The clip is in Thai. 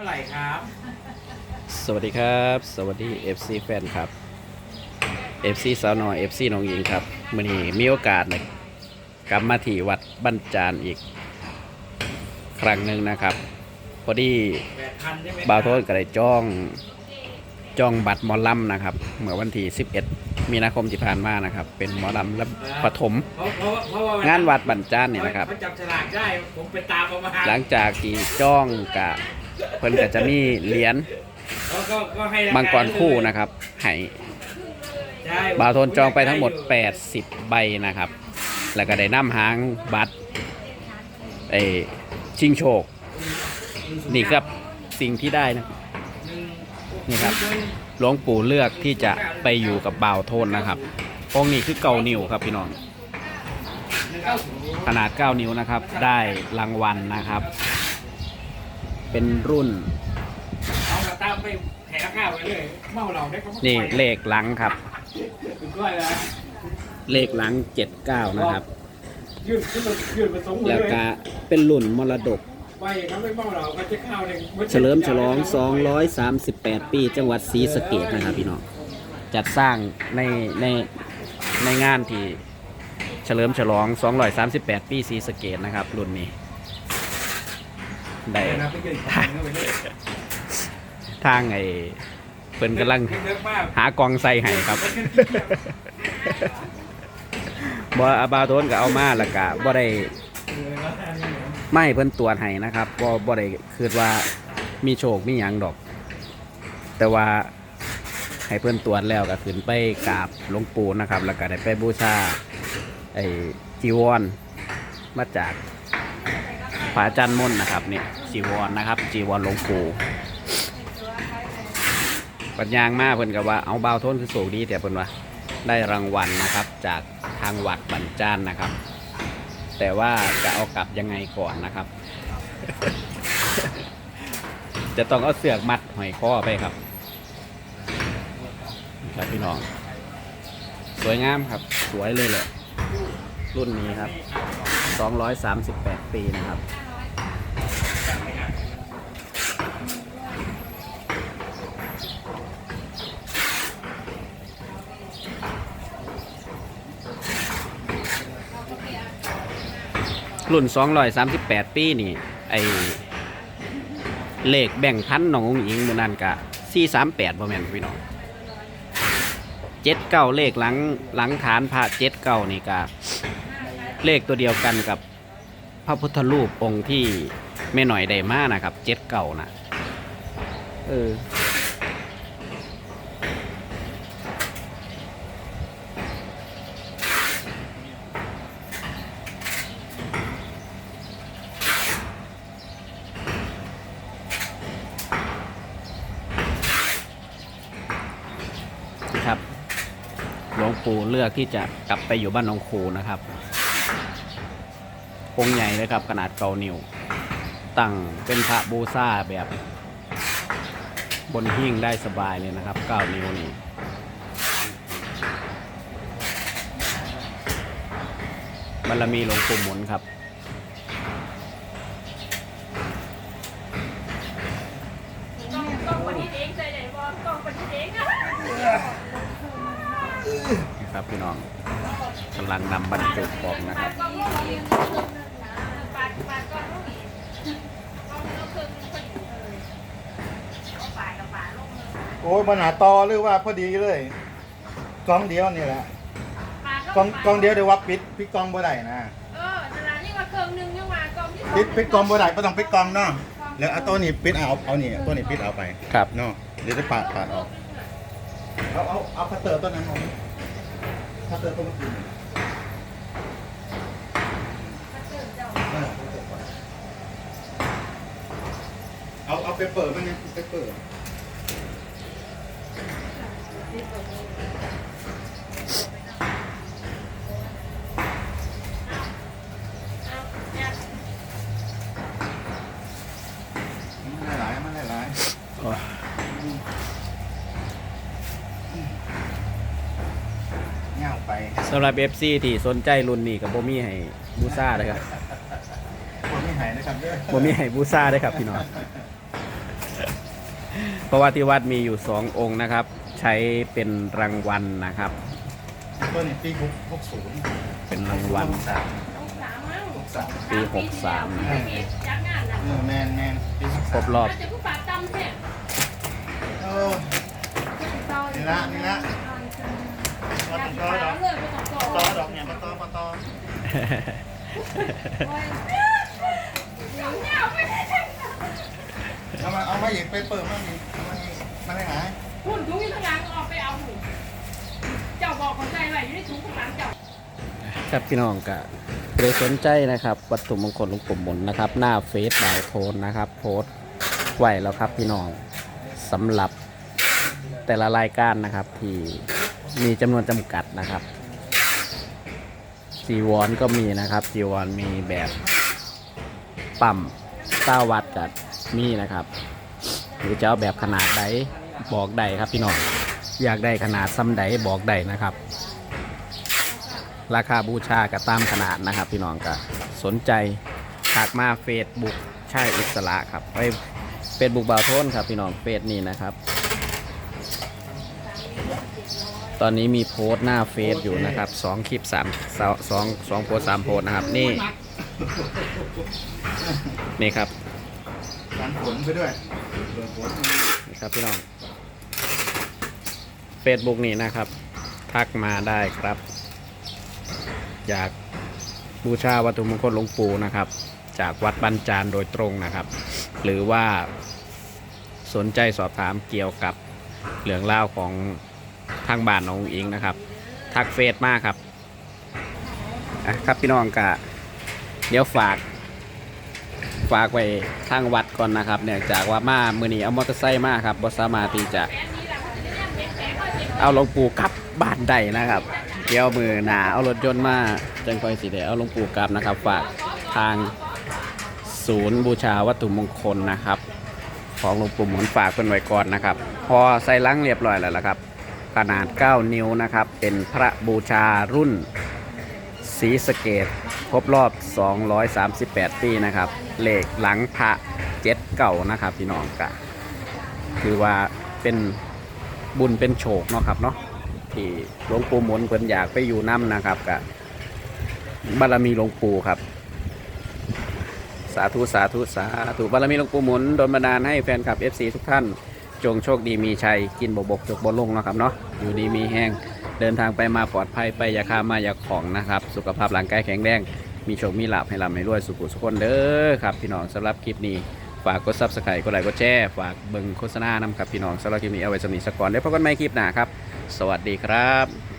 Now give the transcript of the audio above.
ท่าไหร่ครับ สวัสดีครับ สวัสดี FC แฟนครับ FC สาวน้อย FC น้องหญิงครับมื่อนี้มีโอกาสเลยกลับมาที่วัดบ้านจานอีก ครั้งหนึ่งนะครับ พอดีแปดพันใช่ไหมบาวโทษก็ได้จ้องจ้องบัตรหมอลำนะครับเมื่อวันที่ 11 มีนาคมที่ผ่านมานะครับ เป็นหมอลำและปฐมเพราะเพราะเพราะว่งานวัดบ้านจานนี่นะครับเขาจับฉลากได้ผมไปตามเอามาหลังจากที่จ้องกะ เพิ่นก็จะมีเหรียญเขาก็ก็ให้ราคามังกรคู่นะครับให้ใช่บาวโทนจองไปทั้งหมด 80 ใบนะครับ แล้วก็ได้นำหางบัตรไอชิงโชค นี่ครับสิ่งที่ได้นะนี่ครับหลวงปู่เลือกที่จะไปอยู่กับบ่าวโทนนะครับองค์นี้คือเก่านิ้วครับพี่น้องขนาด 9 นิ้วนะครับ ได้รางวัลนะครับ เป็นรุ่นเอากระตามไปแถวข้าวไปเลยเมาเราได้เขานี่เลขหลังครับคุณก้อยนะเลขหลัง79นะครับ ยืดขึ้นมายืดมาสองมือแล้วเลยก็เป็นรุ่นมรดก ไปเขาไม่เมาเราก็จะข้าวเลยเฉลิมฉลอง 238 ปี จังหวัดศรีสะเกดนะครับพี่น้อง จัดสร้างในในในงานที่เฉลิมฉลอง 238 ปีศรีสะเกดนะครับ รุ่นนี้ ได้นะไปยืนข้างไปเลยทางไอ้เพิ่นกำลังเยอะมากหากองใส่ให้ครับบ่อาบาโทนก็เอามาแล้วก็บ่ได้ไม่เพิ่นตรวจให้นะครับบ่บ่ได้คือว่ามีโชคมีหยังดอก แต่ว่าให้เพิ่นตรวจแล้วก็ขึ้นไปกราบหลวงปู่นะครับ แล้วก็ได้ไปบูชาไอ้จีวรมาจากพระอาจารย์มนต์นะครับเนี่ย จีวรนนะครับ จีวรหลวงปู่ปัญญางมาเพิ่นก็ว่าเอาเบาโทนคือโศกดีแต่เพิ่นว่าได้รางวัลนะครับ จากทางวัดบันจานนะครับ แต่ว่าจะเอากลับยังไงก่อนนะครับ จะต้องเอาเสือกมัดหอยคอไปครับครับพี่น้อง สวยงามครับ สวยเลยแหละรุ่นนี้ครับ 238 ปีนะครับ รุ่น238 ปีนี่ ไอเลขแบ่งพันน้ององหญิงมือนั้นกะ438บ่แม่นพี่น้องเจ็ดเก้าเลขหลังหลังฐานพระเจ็ดเก้านี่กะเลขตัวเดียวกันกับพระพุทธรูปองค์ที่แม่หน่อยได้มากนะครับเจ็ดเก้านะเออ ครับหลวงปู่เลือกที่จะกลับไปอยู่บ้านหนองคูนะครับองค์ใหญ่เลยครับขนาดเกานิ้วตั้งเป็นพระบูซาแบบบนหิ้งได้สบายเลยนะครับเก้านิ้วนี่บารมีหลวงปู่หมุนครับ กล้องกล้องประเทศเองใจไหนบอกกล้องประเทศเองอะ นะครับพี่น้องกำลังนำบรรจุของนะครับกล้องลูกเองปาดปาดกล้องลูกอีกกล้องลูกครึ่งพอดีเลยเอาปาดกับปาดลงเลยโอ้ยปัญหาต่อหรือว่าพอดีเลยกล้องเดียวนี่แหละปาดกล้องกล้องเดียวเดี๋ยวว่าปิดปิดกล้องบ่ได้นะเออแต่ละนี่ว่าเครื่องนึงยังมากล้องที่ปิดปิดกล้องบ่ได้ก็ต้องปิดกล้องเนาะแล้วเอาตัวนี้ปิดเอาเอานี่ตัวนี้ปิดเอาไปครับเนาะเดี๋ยวจะปาดปาดออกเอาเอาเอาพัตเตอร์ตัวนั้นออก พัตเตอร์ตัวเมื่อกี้นี่เออเอาเอาไปเปิดมันนี่ไปเปิดมันหลายๆมันหลายๆเงาไป สำหรับ FC ที่สนใจรุ่นนี้กับโบมี่ให้บูซาเลยครับคนไม่หายนะครับเด้อโบมี่ให้บูซาเลยครับพี่น้องเพราะว่าที่วัดมีอยู่สององค์นะครับ ใช้เป็นรางวัลนะครับ ตัวนี้ปีหกหกศูนย์เป็นรางวัลสามต้องสามมั้งหกสามปีหกสามนะปีจัดงานน่ะเออแมนแมนปีหกครสามบรอบอาจจะผู้ป่าจำเนี่ยเออ นี่ละนี่ละ มาอยากต่อดอกเลยไม่ต้องต่ต่ออดอกเนี่ยมาต่อมาต่อเอามาเอามาอีกไปเปิดมาอีกเอามาอีกมาได้ไหนหุ่นถุงอยู่ข้างหลังเอาไปเอาหุ่นเจ้าบอกคนใจไว้อยู่ในถุงข้างหลังเจ้าครับพี่น้องก็เลยสนใจนะครับ วัตถุมงคลหลวงปู่หมุนนะครับ หน้าเฟซบ่าวโทนนะครับ โพสต์ไว้แล้วครับพี่น้องสำหรับ แต่ละรายการนะครับ ที่มีจำนวนจำกัดนะครับจีวรก็มีนะครับจีวรมีแบบปั๊มต้าวัดกับมีนะครับ หรือจะเอาแบบขนาดใดบอกใดครับพี่น้องอยากได้ขนาดซ้ำใดบอกใดนะครับ ราคาบูชาก็ตามขนาดนะครับ พี่น้องก็สนใจทักมาเฟซบุ๊กใช่อิสระครับไปเฟซบุ๊กบ่าวโทนครับพี่น้องเฟซนี้นะครับ ตอนนี้มีโพสต์หน้าเฟซอยู่นะครับสองคลิปสามสองสองสองโพสต์สามโพสต์นะครับ นี่ นี่ครับการฝนไปด้วยเปิดฝนนี่ครับพี่น้องเฟซบุ๊กนี้นะครับ ทักมาได้ครับ อยากบูชาวัตถุมงคลหลวงปู่นะครับ จากวัดบันจานโดยตรงนะครับ หรือว่าสนใจสอบถามเกี่ยวกับเรื่องเล่าวของ ทางบ้านน้องอิงนะครับ ทักเฟซมากครับอะครับพี่น้องกะเดี๋ยวฝาก ฝากไว้ทางวัดก่อนนะครับ เนื่องจากว่ามามือนี้เอามอเตอร์ไซค์มาครับบ่สามารถที่จะ เอาหลวงปู่กลับบ้านได้นะครับเดี๋ยวมือหนาเอารถยนต์มาจังคอยสิเดียวเอาหลวงปู่กลับนะครับ ฝากทางศูนย์บูชาวัตถุมงคลนะครับ ของหลวงปู่หมุนฝากเป็นไว้ก่อนนะครับ พอใส่ลังเรียบร้อยแล้วละครับ ขนาด 9 นิ้วนะครับ เป็นพระบูชารุ่นสีสเกตครบรอบ 238 ปีนะครับเหลขหลังพระเจ็ดเก่านะครับพี่น้องกะคือว่าเป็นบุญเป็นโชคเนาะครับเนาะที่หลวงปู่หมุนเพิ่นอยากไปอยู่น้ำนะครับกับบารมีหลวงปู่ครับ สาธุสาธุสาธุบารมีหลวงปู่หมุนโดนบันดาลให้แฟนคลับ FC ทุกท่าน จงโชคดีมีชัย กินบกบกจกบนลงนะครับเนาะอยู่ดีมีแห้งเดินทางไปมาปลอดภัยไปอย่าข้ามมาอย่าของนะครับ สุขภาพร่างกายแข็งแรงมีโชคมีลาภให้ลำให้รวยสุขุสุขคนเด้อครับพี่น้องสำหรับคลิปนี้ฝากกดซับสไครต์กดไลค์กดแชร์ฝากเบิ่งโฆษณานำครับพี่น้องสำหรับคลิปนี้เอาไว้สำนีสกก่อนเดี๋ยวพบกันใหม่คลิปหน้าครับ สวัสดีครับ